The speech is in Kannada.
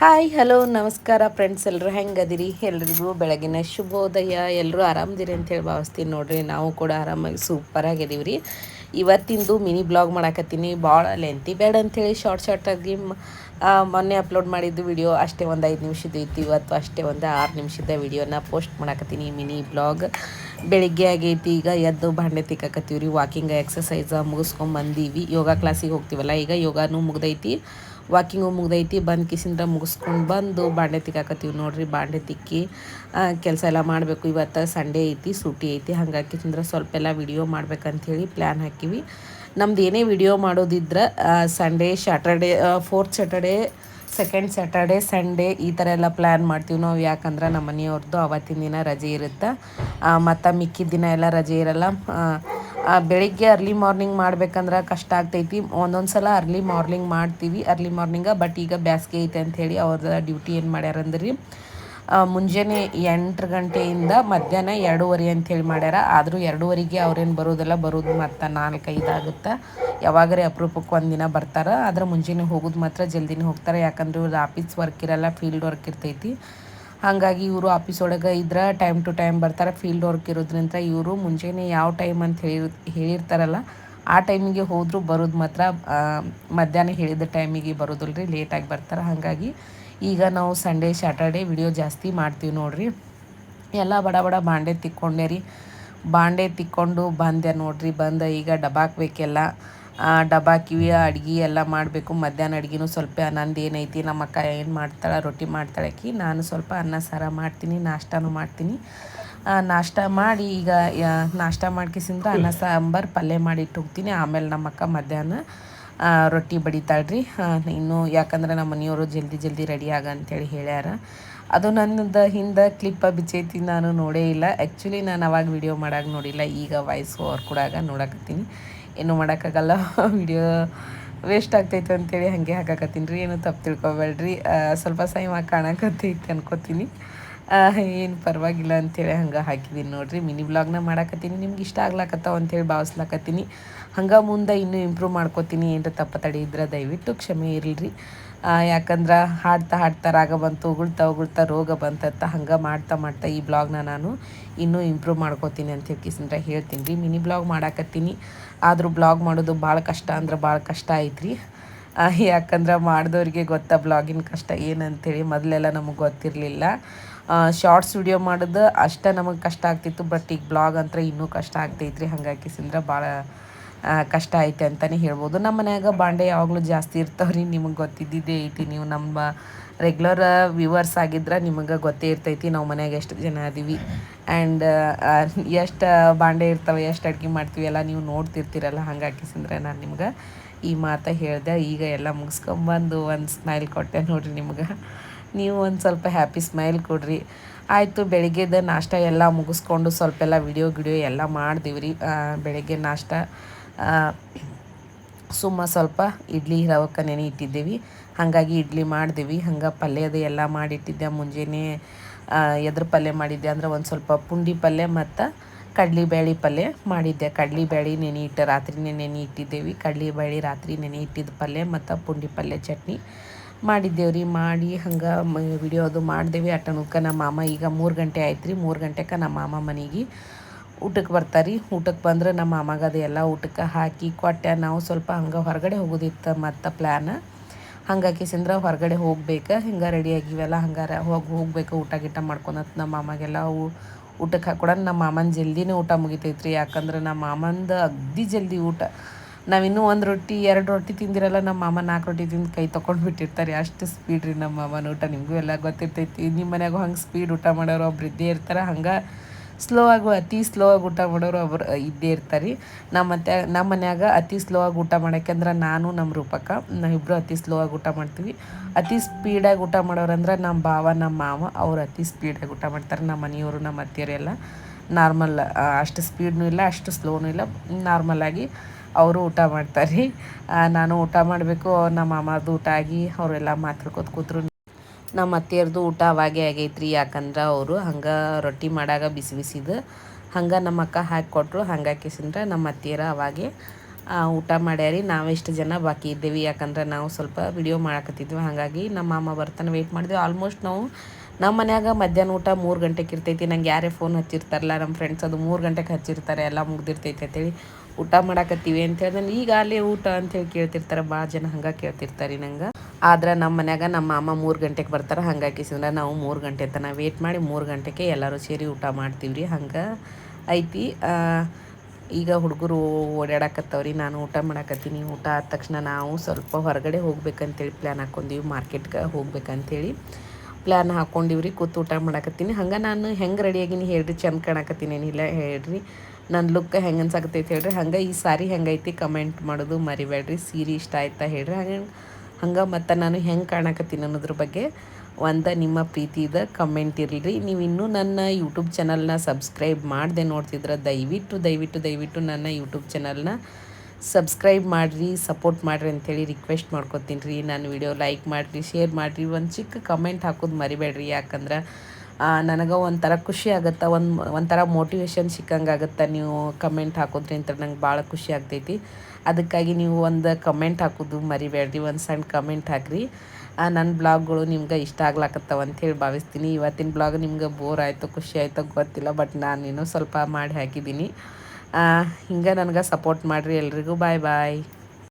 ಹಾಯ್, ಹಲೋ, ನಮಸ್ಕಾರ ಫ್ರೆಂಡ್ಸ್ ಎಲ್ಲರೂ ಹೆಂಗದಿರಿ? ಎಲ್ರಿಗೂ ಬೆಳಗಿನ ಶುಭೋದಯ. ಎಲ್ಲರೂ ಆರಾಮದಿರಿ ಅಂತೇಳಿ ಭಾವಿಸ್ತೀನಿ ನೋಡ್ರಿ. ನಾವು ಕೂಡ ಆರಾಮಾಗಿ ಸೂಪರಾಗಿದ್ದೀವಿ ರೀ ಇವತ್ತಿಂದು ಮಿನಿ ಬ್ಲಾಗ್ ಮಾಡಾಕತ್ತೀನಿ. ಭಾಳ ಲೆಂತಿ ಬೇಡ ಅಂಥೇಳಿ ಶಾರ್ಟ್ ಶಾರ್ಟಾಗಿ ಮೊನ್ನೆ ಅಪ್ಲೋಡ್ ಮಾಡಿದ್ದು ವಿಡಿಯೋ ಅಷ್ಟೇ ಒಂದು ಐದು ನಿಮಿಷದ ಇತ್ತು ಇವತ್ತು ಅಷ್ಟೇ ಒಂದು ಆರು ನಿಮಿಷದ ವಿಡಿಯೋನ ಪೋಸ್ಟ್ ಮಾಡಾಕತ್ತೀನಿ ಮಿನಿ ಬ್ಲಾಗ್ ಬೆಳಿಗ್ಗೆ ಆಗೈತಿ. ಈಗ ಎದ್ದು ಬಾಂಡೆ ತಿಕ್ಕಾಕತ್ತೀವಿ ರೀ ವಾಕಿಂಗ್ ಎಕ್ಸಸೈಸ ಮುಗಿಸ್ಕೊಂಡು ಬಂದೀವಿ ಯೋಗ ಕ್ಲಾಸಿಗೆ ಹೋಗ್ತೀವಲ್ಲ. ಈಗ ಯೋಗಾನು ಮುಗ್ದೈತಿ. ವಾಕಿಂಗು ಮುಗ್ದೈತಿ, ಬಂದು ಕಿಸಿಂದ ಮುಗಿಸ್ಕೊಂಡು ಬಂದು ಬಾಂಡೆ ತಿಕ್ಕಾಕತ್ತೀವಿ ನೋಡ್ರಿ, ಬಾಂಡೆ ತಿಕ್ಕಿ ಕೆಲಸ ಎಲ್ಲ ಮಾಡಬೇಕು. ಇವತ್ತು ಸಂಡೇ ಐತಿ, ಸೂಟಿ ಐತಿ, ಹಾಗಾಗಿ ಕಿಸಿಂದ್ರ ಸ್ವಲ್ಪ ಎಲ್ಲ ವಿಡಿಯೋ ಮಾಡ್ಬೇಕಂಥೇಳಿ ಪ್ಲ್ಯಾನ್ ಹಾಕಿವಿ. ನಮ್ದು ಏನೇ video ಮಾಡೋದಿದ್ರೆ Sunday Saturday fourth Saturday second Saturday Sunday ಈ ಥರ ಎಲ್ಲ ಪ್ಲ್ಯಾನ್ ಮಾಡ್ತೀವಿ. ನಾವು ಯಾಕಂದ್ರೆ ನಮ್ಮ ಮನೆಯವ್ರದ್ದು ಅವತ್ತಿನ ದಿನ ರಜೆ ಇರುತ್ತೆ ಮತ್ತು ಮಿಕ್ಕಿದ ದಿನ ಎಲ್ಲ ರಜೆ ಇರಲ್ಲ ಬೆಳಿಗ್ಗೆ ಅರ್ಲಿ ಮಾರ್ನಿಂಗ್ ಮಾಡ್ಬೇಕಂದ್ರೆ ಕಷ್ಟ ಆಗ್ತೈತಿ. ಒಂದೊಂದು ಸಲ ಅರ್ಲಿ ಮಾರ್ನಿಂಗ್ ಮಾಡ್ತೀವಿ. ಅರ್ಲಿ ಮಾರ್ನಿಂಗ ಬಟ್ ಈಗ ಬ್ಯಾಸ್ಗೆ ಐತೆ ಅಂಥೇಳಿ ಅವ್ರದ್ದು ಡ್ಯೂಟಿ ಏನು ಮಾಡ್ಯಾರ ಅಂದ್ರಿ? ಮುಂಜಾನೆ ಎಂಟು ಗಂಟೆಯಿಂದ ಮಧ್ಯಾಹ್ನ ಎರಡೂವರೆ ಅಂಥೇಳಿ ಮಾಡ್ಯಾರ. ಆದರೂ ಎರಡೂವರೆಗೆ ಅವ್ರೇನು ಬರೋದಲ್ಲ. ಬರೋದು ಮತ್ತು ನಾಲ್ಕೈದು ಆಗುತ್ತೆ? ಯಾವಾಗರೆ ಅಪರೂಪಕ್ಕೆ ಒಂದಿನ ಬರ್ತಾರೆ. ಆದ್ರೆ ಮುಂಜಾನೆ ಹೋಗೋದು ಮಾತ್ರ ಜಲ್ದಿನೇ ಹೋಗ್ತಾರೆ. ಯಾಕಂದ್ರೆ ಆಫೀಸ್ ವರ್ಕ್ ಇರಲ್ಲ ಫೀಲ್ಡ್ ವರ್ಕ್ ಇರ್ತೈತಿ. ಹಾಗಾಗಿ ಇವರು ಆಫೀಸ್ ಒಳಗೆ ಇದ್ರೆ ಟೈಮ್ ಟು ಟೈಮ್ ಬರ್ತಾರೆ ಫೀಲ್ಡ್ ವರ್ಕ್ ಇರೋದ್ರಿಂದ ಇವರು ಮುಂಜಾನೆ ಯಾವ ಟೈಮ್ ಅಂತ ಹೇಳಿ, ಹೇಳಿರ್ತಾರಲ್ಲ, ಆ ಟೈಮಿಗೆ ಹೋದರೂ ಬರೋದು ಮಾತ್ರ ಮಧ್ಯಾಹ್ನ ಹೇಳಿದ ಟೈಮಿಗೆ ಬರೋದಿಲ್ಲ ರೀ ಲೇಟಾಗಿ ಬರ್ತಾರೆ. ಹಾಗಾಗಿ ಈಗ ನಾವು ಸಂಡೇ ಸ್ಯಾಟರ್ಡೇ ವಿಡಿಯೋ ಜಾಸ್ತಿ ಮಾಡ್ತೀವಿ ನೋಡಿರಿ. ಎಲ್ಲ ಬಡ ಬಡ ಬಾಂಡೆ ತಿಕ್ಕೊಂಡೆ ರೀ ಬಾಂಡೆ ತಿಕ್ಕೊಂಡು ಬಂದೆ ನೋಡಿರಿ, ಬಂದ ಈಗ ಡಬ್ಬಾಕ್ಬೇಕೆಲ್ಲ. ಡಬ್ಬಾಕಿವಿ ಅಡ್ಗೆ ಎಲ್ಲ ಮಾಡಬೇಕು. ಮಧ್ಯಾಹ್ನ ಅಡ್ಗೆನೂ ಸ್ವಲ್ಪ ನಂದು ಏನೈತಿ, ನಮ್ಮ ಅಕ್ಕ ಏನು ಮಾಡ್ತಾಳೆ, ರೊಟ್ಟಿ ಮಾಡ್ತಾಳೆ ಆಕಿ ನಾನು ಸ್ವಲ್ಪ ಅನ್ನ, ಸಾರ ಮಾಡ್ತೀನಿ, ನಾಷ್ಟಾನು ಮಾಡ್ತೀನಿ. ನಾಷ್ಟ ಮಾಡಿ ಈಗ ನಾಷ್ಟ ಮಾಡ್ಕಿಸಿಂದ್ರೆ ಅನ್ನ, ಸಾಂಬಾರು, ಪಲ್ಯ ಮಾಡಿ ಇಟ್ಟು ಹೋಗ್ತೀನಿ ಆಮೇಲೆ ನಮ್ಮ ಅಕ್ಕ ಮಧ್ಯಾಹ್ನ ರೊಟ್ಟಿ ಬಡಿತಾಳ್ರಿ. ಇನ್ನೂ ಯಾಕಂದ್ರೆ ನಮ್ಮ ಮನೆಯವರು ಜಲ್ದಿ ಜಲ್ದಿ ರೆಡಿ ಆಗ ಅಂತೇಳಿ ಹೇಳ್ಯಾರ. ಅದು ನನ್ನದು ಹಿಂದೆ ಕ್ಲಿಪ್ಪ ಬಿಚ್ಚೈತಿ, ನಾನು ನೋಡೇ ಇಲ್ಲ. ಆ್ಯಕ್ಚುಲಿ ನಾನು ಅವಾಗ ವಿಡಿಯೋ ಮಾಡಾಗ ನೋಡಿಲ್ಲ. ಈಗ ವಾಯ್ಸ್ ಓವರ್ ಕೊಡಾಗ ನೋಡಕತ್ತೀನಿ. ಏನು ಮಾಡೋಕ್ಕಾಗಲ್ಲ. ವಿಡಿಯೋ ವೇಸ್ಟ್ ಆಗ್ತೈತೆ ಅಂತೇಳಿ ಹಾಗೆ ಹಾಕಾಕತ್ತೀನಿ ರೀ. ಏನು ತಪ್ಪು ತಿಳ್ಕೊಬೇಡ್ರಿ. ಸ್ವಲ್ಪ ಸಮಯ ಕಾಣಕತ್ತೈತಿ ಅನ್ಕೋತೀನಿ. ಏನು ಪರವಾಗಿಲ್ಲ ಅಂಥೇಳಿ ಹಂಗೆ ಹಾಕಿದ್ದೀನಿ ನೋಡಿರಿ. ಮಿನಿ ಬ್ಲಾಗ್ನ ಮಾಡಾಕತ್ತೀನಿ. ನಿಮ್ಗೆ ಇಷ್ಟ ಆಗ್ಲಾಕತ್ತಾವ ಅಂಥೇಳಿ ಭಾವಿಸ್ಲಾಕತ್ತೀನಿ. ಹಂಗೆ ಮುಂದೆ ಇನ್ನೂ ಇಂಪ್ರೂವ್ ಮಾಡ್ಕೋತೀನಿ. ಏನರ ತಪ್ಪ ತಡೆ ಇದ್ರೆ ದಯವಿಟ್ಟು ಕ್ಷಮೆ ಇರಲಿ ಯಾಕಂದ್ರೆ ಹಾಡ್ತಾ ಹಾಡ್ತಾ ರಾಗ ಬಂತು, ಉಗುಳ್ತಾ ಉಗುಳ್ತಾ ರೋಗ ಬಂತತ್ತ ಹಂಗೆ ಮಾಡ್ತಾ ಮಾಡ್ತಾ ಈ ಬ್ಲಾಗ್ನ ನಾನು ಇನ್ನೂ ಇಂಪ್ರೂವ್ ಮಾಡ್ಕೋತೀನಿ ಅಂತ ಹೇಳ್ಕಿಸಂದ್ರೆ ಹೇಳ್ತೀನಿ ರೀ ಮಿನಿ ಬ್ಲಾಗ್ ಮಾಡಾಕತ್ತೀನಿ. ಆದರೂ ಬ್ಲಾಗ್ ಮಾಡೋದು ಭಾಳ ಕಷ್ಟ ಅಂದ್ರೆ ಭಾಳ ಕಷ್ಟ ಐತ್ರಿ. ಯಾಕಂದ್ರೆ ಮಾಡಿದವ್ರಿಗೆ ಗೊತ್ತಾ ಬ್ಲಾಗಿನ ಕಷ್ಟ ಏನಂತೇಳಿ ಮೊದಲೆಲ್ಲ ನಮಗೆ ಗೊತ್ತಿರಲಿಲ್ಲ. ಶಾರ್ಟ್ಸ್ ವಿಡಿಯೋ ಮಾಡೋದು ಅಷ್ಟೇ ನಮಗೆ ಕಷ್ಟ ಆಗ್ತಿತ್ತು ಬಟ್ ಈಗ ಬ್ಲಾಗ್ ಅಂತ ಇನ್ನೂ ಕಷ್ಟ ಆಗ್ತೈತ್ರಿ. ಹಂಗಾಗಿ ಸಿಂದ್ರ ಭಾಳ ಕಷ್ಟ ಐತೆ ಅಂತಲೇ ಹೇಳ್ಬೋದು. ನಮ್ಮ ಮನ್ಯಾಗ ಬಾಂಡೆ ಯಾವಾಗಲೂ ಜಾಸ್ತಿ ಇರ್ತಾವ್ರಿ ನಿಮಗೆ ಗೊತ್ತಿದ್ದಿದ್ದೇ ಐತಿ. ನೀವು ನಮ್ಮ ರೆಗ್ಯುಲರ್ ವ್ಯೂವರ್ಸ್ ಆಗಿದ್ರೆ ನಿಮಗೆ ಗೊತ್ತೇ ಇರ್ತೈತಿ. ನಾವು ಮನ್ಯಾಗ ಎಷ್ಟು ಜನ ಅದೀವಿ. ಆ್ಯಂಡ್ ಎಷ್ಟು ಬಾಂಡೆ ಇರ್ತವೆ, ಎಷ್ಟು ಅಡುಗೆ ಮಾಡ್ತೀವಿ ಎಲ್ಲ ನೀವು ನೋಡ್ತಿರ್ತೀರಲ್ಲ. ಹಂಗಾಗಿ ಸಿಂದ್ರೆ ನಾನು ನಿಮ್ಗೆ ಈ ಮಾತು ಹೇಳಿದೆ. ಈಗ ಎಲ್ಲ ಮುಗಿಸ್ಕೊಂಬಂದು ಒಂದು ಸ್ಮೈಲ್ ಕೊಟ್ಟೆ ನೋಡಿರಿ ನಿಮ್ಗೆ. ನೀವು ಒಂದು ಸ್ವಲ್ಪ ಹ್ಯಾಪಿ ಸ್ಮೈಲ್ ಕೊಡ್ರಿ. ಆಯಿತು, ಬೆಳಿಗ್ಗೆದ ನಾಷ್ಟ ಎಲ್ಲ ಮುಗಿಸ್ಕೊಂಡು ಸ್ವಲ್ಪ ಎಲ್ಲ ವಿಡಿಯೋ ಗಿಡಿಯೋ ಎಲ್ಲ ಮಾಡ್ದೀವಿ ರೀ ಬೆಳಗ್ಗೆ ನಾಷ್ಟ ಸುಮ್ಮ ಸ್ವಲ್ಪ ಇಡ್ಲಿ, ರವಕ್ಕೆ ನೆನೆ ಇಟ್ಟಿದ್ದೀವಿ. ಹಾಗಾಗಿ ಇಡ್ಲಿ ಮಾಡಿದೀವಿ. ಹಂಗೆ ಪಲ್ಯದ ಎಲ್ಲ ಮಾಡಿಟ್ಟಿದ್ದೆ. ಮುಂಜಾನೆ ಎದ್ರ ಪಲ್ಯ ಮಾಡಿದ್ದೆ ಅಂದ್ರೆ ಒಂದು ಸ್ವಲ್ಪ ಪುಂಡಿ ಪಲ್ಯ ಮತ್ತು ಕಡ್ಲಿಬೇಳೆ ಪಲ್ಯ ಮಾಡಿದ್ದೆ. ಕಡ್ಲಿಬೇಳೆ ನೆನೆ ಇಟ್ಟು ರಾತ್ರಿನೇ ನೆನೆ ಇಟ್ಟಿದ್ದೇವೆ. ಕಡ್ಲಿಬೇಳೆ ರಾತ್ರಿ ನೆನೆ ಇಟ್ಟಿದ್ದ ಪಲ್ಯ ಮತ್ತು ಪುಂಡಿ ಪಲ್ಯ ಚಟ್ನಿ. ಮಾಡಿದ್ದೇವ್ರಿ, ಮಾಡಿ ಹಂಗೆ ವಿಡಿಯೋ ಅದು ಮಾಡಿದೇವಿ. ಅಟ್ಟನಕ್ಕೆ ನಮ್ಮ ಮಾಮ ಈಗ ಮೂರು ಗಂಟೆ ಆಯ್ತು ರೀ ಮೂರು ಗಂಟೆಗೆ ನಮ್ಮ ಮಾಮ ಮನೆಗೆ ಊಟಕ್ಕೆ ಬರ್ತಾರೆ. ಊಟಕ್ಕೆ ಬಂದ್ರೆ ನಮ್ಮ ಮಾಮಾಗ ಅದೆಲ್ಲ ಊಟಕ್ಕೆ ಹಾಕಿ ಕೊಟ್ಟೆ. ನಾವು ಸ್ವಲ್ಪ ಹಂಗೆ ಹೊರಗಡೆ ಹೋಗೋದಿತ್ತು ಮತ್ತು ಪ್ಲ್ಯಾನ್ ಹಂಗಾಕಿ ಸಿಂದ್ರ ಹೊರಗಡೆ ಹೋಗ್ಬೇಕು. ಹಿಂಗೆ ರೆಡಿಯಾಗಿವೆಲ್ಲ ಹಂಗಾರೆ ಹೋಗಿ, ಹೋಗ್ಬೇಕು ಊಟ ಗೀಟ ಮಾಡ್ಕೊಳತ್ ನಮ್ಮ ಮಾಮಾಗೆಲ್ಲ ಊಟಕ್ಕೆ ಹಾಕೊಡ ನಮ್ಮ ಮಾಮನ ಜಲ್ದಿನೇ ಊಟ ಮುಗಿತೈತ್ರಿ. ಯಾಕಂದ್ರೆ ನಮ್ಮ ಮಾಮಂದು ಅಗ್ದಿ ಜಲ್ದಿ ಊಟ. ನಾವಿನ್ನೂ ಒಂದು ರೊಟ್ಟಿ, ಎರಡು ರೊಟ್ಟಿ ತಿಂದಿರಲ್ಲ ನಮ್ಮ ಮಾಮ ನಾಲ್ಕು ರೊಟ್ಟಿ ತಿಂದು ಕೈ ತೊಗೊಂಡು ಬಿಟ್ಟಿರ್ತಾರೆ. ಅಷ್ಟು ಸ್ಪೀಡ್ ರೀ ನಮ್ಮ ಮಾಮನ ಊಟ. ನಿಮಗೂ ಎಲ್ಲ ಗೊತ್ತಿರ್ತೈತಿ. ನಿಮ್ಮ ಮನ್ಯಾಗೂ ಹಂಗೆ ಸ್ಪೀಡ್ ಊಟ ಮಾಡೋರು ಒಬ್ರು ಇದ್ದೇ ಇರ್ತಾರೆ. ಹಂಗೆ ಸ್ಲೋ ಆಗಿ, ಅತಿ ಸ್ಲೋ ಆಗಿ ಊಟ ಮಾಡೋರು ಒಬ್ರು ಇದ್ದೇ ಇರ್ತಾರೆ. ನಮ್ಮ ಮತ್ತೆ ನಮ್ಮ ಮನ್ಯಾಗ ಅತಿ ಸ್ಲೋ ಆಗಿ ಊಟ ಮಾಡೋಕೆಂದ್ರೆ ನಾನು ನಮ್ಮ ರೂಪಕ್ಕ ನಾವಿಬ್ಬರು ಅತಿ ಸ್ಲೋ ಆಗಿ ಊಟ ಮಾಡ್ತೀವಿ. ಅತಿ ಸ್ಪೀಡಾಗಿ ಊಟ ಮಾಡೋರಂದ್ರೆ ನಮ್ಮ ಭಾವ ನಮ್ಮ ಮಾವ. ಅವ್ರು ಅತಿ ಸ್ಪೀಡಾಗಿ ಊಟ ಮಾಡ್ತಾರೆ. ನಮ್ಮ ಮನೆಯವರು ನಮ್ಮ ಅತ್ತೆಯರೆಲ್ಲ ನಾರ್ಮಲ್ ಅಷ್ಟು ಸ್ಪೀಡ್ನೂ ಇಲ್ಲ, ಅಷ್ಟು ಸ್ಲೋನೂ ಇಲ್ಲ. ನಾರ್ಮಲಾಗಿ ಅವರು ಊಟ ಮಾಡ್ತಾರೆ ನಾನು ಊಟ ಮಾಡಬೇಕು, ನಮ್ಮ ಮಾಮದು ಊಟ ಆಗಿ ಅವರೆಲ್ಲ ಮಾತಾಡ್ಕೊತ ಕೂತ್ರು. ನಮ್ಮ ಅತ್ತೆಯರ್ದು ಊಟ ಅವಾಗೆ ಆಗೈತ್ರಿ, ಯಾಕಂದ್ರೆ ಅವರು ಹಂಗೆ ರೊಟ್ಟಿ ಮಾಡಾಗ ಬಿಸಿ ಬಿಸಿದು. ಹಂಗೆ ನಮ್ಮ ಅಕ್ಕ ಹಾಕಿ ಕೊಟ್ಟರು ಹಂಗೆ ಕಿಸಿಂದ್ರೆ ನಮ್ಮ ಅತ್ತೆಯರ ಅವಾಗೆ ಊಟ ಮಾಡ್ಯಾರಿ. ನಾವೆಷ್ಟು ಜನ ಬಾಕಿ ಇದ್ದೇವೆ, ಯಾಕಂದ್ರೆ ನಾವು ಸ್ವಲ್ಪ ವಿಡಿಯೋ ಮಾಡಕತ್ತಿದ್ವಿ. ಹಾಗಾಗಿ ನಮ್ಮ ಮಾಮ ಬರ್ತಾನೆ ವೆಯ್ಟ್ ಮಾಡಿದ್ವಿ. ಆಲ್ಮೋಸ್ಟ್ ನಾವು ನಮ್ಮ ಮನ್ಯಾಗ ಮಧ್ಯಾಹ್ನ ಊಟ ಮೂರು ಗಂಟೆಗೆ ಇರ್ತೈತಿ. ನಂಗೆ ಯಾರೇ ಫೋನ್ ಹಚ್ಚಿರ್ತಾರಲ್ಲ ನಮ್ಮ ಫ್ರೆಂಡ್ಸ್ ಅದು ಮೂರು ಗಂಟೆಗೆ ಹಚ್ಚಿರ್ತಾರೆ, ಎಲ್ಲ ಮುಗ್ದಿರ್ತೈತಿ ಅಂತೇಳಿ ಊಟ ಮಾಡಾಕತ್ತೀವಿ ಅಂತೇಳಿ ನಾನು ಈಗ ಅಲ್ಲಿ ಊಟ ಅಂತೇಳಿ ಕೇಳ್ತಿರ್ತಾರೆ ಭಾಳ ಜನ ಹಂಗೆ ಕೇಳ್ತಿರ್ತಾರೆ ನಂಗೆ. ಆದ್ರೆ ನಮ್ಮ ಮನ್ಯಾಗ ನಮ್ಮ ಮಾಮ ಮೂರು ಗಂಟೆಗೆ ಬರ್ತಾರೆ, ಹಂಗಾಗಿ ಸಿಂದ್ರೆ ನಾವು ಮೂರು ಗಂಟೆ ತನಕ ವೇಟ್ ಮಾಡಿ ಮೂರು ಗಂಟೆಗೆ ಎಲ್ಲರೂ ಸೇರಿ ಊಟ ಮಾಡ್ತೀವಿ ರೀ, ಹಂಗೆ ಐತಿ. ಈಗ ಹುಡುಗರು ಓಡಾಡಕತ್ತವ್ರಿ, ನಾನು ಊಟ ಮಾಡಾಕತ್ತೀನಿ. ಊಟ ಆದ ತಕ್ಷಣ ನಾವು ಸ್ವಲ್ಪ ಹೊರಗಡೆ ಹೋಗ್ಬೇಕಂತೇಳಿ ಪ್ಲ್ಯಾನ್ ಹಾಕ್ಕೊಂಡೀವಿ ಮಾರ್ಕೆಟ್ಗೆ ಹೋಗ್ಬೇಕಂತೇಳಿ. ಪ್ಲ್ಯಾನ್ ಹಾಕ್ಕೊಂಡಿವ್ರಿ ಕೂತು ಊಟ ಮಾಡಾಕತ್ತೀನಿ. ಹಂಗೆ ನಾನು ಹೆಂಗೆ ರೆಡಿಯಾಗಿನಿ ಹೇಳ್ರಿ, ಚಂದ ಕಾಣಕತ್ತೀನಿ ಏನಿಲ್ಲ ಹೇಳ್ರಿ. ನನ್ನ ಲುಕ್ ಹೆಂಗೆ ಅನ್ಸಾಕತ್ತೈತೆ ಹೇಳ್ರಿ. ಹಂಗೆ ಈ ಸಾರಿ ಹೆಂಗೈತಿ ಕಮೆಂಟ್ ಮಾಡೋದು ಮರಿಬೇಡ್ರಿ. ಸೀರೆ ಇಷ್ಟ ಆಯ್ತಾ ಹೇಳ್ರಿ. ಹಂಗೆ ಹಂಗೆ ಮತ್ತು ನಾನು ಹೆಂಗೆ ಕಾಣಕತ್ತೀನಿ ಅನ್ನೋದ್ರ ಬಗ್ಗೆ ಒಂದು ನಿಮ್ಮ ಪ್ರೀತಿದ ಕಮೆಂಟ್ ಇರಲಿ ನೀವು ಇನ್ನೂ ನನ್ನ ಯೂಟ್ಯೂಬ್ ಚಾನಲ್ನ ಸಬ್ಸ್ಕ್ರೈಬ್ ಮಾಡಿದೆ ನೋಡ್ತಿದ್ರೆ, ದಯವಿಟ್ಟು ದಯವಿಟ್ಟು ದಯವಿಟ್ಟು ನನ್ನ ಯೂಟ್ಯೂಬ್ ಚಾನಲ್ನ ಸಬ್ಸ್ಕ್ರೈಬ್ ಮಾಡಿರಿ ಸಪೋರ್ಟ್ ಮಾಡಿರಿ ಅಂಥೇಳಿ ರಿಕ್ವೆಸ್ಟ್ ಮಾಡ್ಕೊತೀನಿ ರೀ. ನಾನು ವಿಡಿಯೋ ಲೈಕ್ ಮಾಡಿರಿ ಶೇರ್ ಮಾಡಿರಿ. ಒಂದು ಚಿಕ್ಕ ಕಮೆಂಟ್ ಹಾಕೋದು ಮರಿಬೇಡ್ರಿ. ಯಾಕಂದ್ರೆ ನನಗೆ ಒಂಥರ ಖುಷಿ ಆಗುತ್ತೆ, ಒಂದು, ಒಂಥರ ಮೋಟಿವೇಶನ್ ಸಿಕ್ಕಂಗೆ ಆಗುತ್ತೆ ನೀವು ಕಮೆಂಟ್ ಹಾಕೋದ್ರಿಂತ ನಂಗೆ ಭಾಳ ಖುಷಿ ಆಗ್ತೈತಿ. ಅದಕ್ಕಾಗಿ ನೀವು ಒಂದು ಕಮೆಂಟ್ ಹಾಕೋದು ಮರಿಬೇಡ್ರಿ. ಒಂದು ಸಣ್ಣ ಕಮೆಂಟ್ ಹಾಕ್ರಿ. ನನ್ನ ಬ್ಲಾಗ್ಗಳು ನಿಮ್ಗೆ ಇಷ್ಟ ಆಗ್ಲಾಕತ್ತವ ಅಂಥೇಳಿ ಭಾವಿಸ್ತೀನಿ. ಇವತ್ತಿನ ಬ್ಲಾಗ್ ನಿಮ್ಗೆ ಬೋರ್ ಆಯಿತು, ಖುಷಿ ಆಯಿತು, ಗೊತ್ತಿಲ್ಲ ಬಟ್ ನಾನು ಇನ್ನೂ ಸ್ವಲ್ಪ ಮಾಡಿ ಹಾಕಿದ್ದೀನಿ. ಹಿಂಗೆ ನನಗೆ ಸಪೋರ್ಟ್ ಮಾಡಿರಿ ಎಲ್ರಿಗೂ. ಬಾಯ್ ಬಾಯ್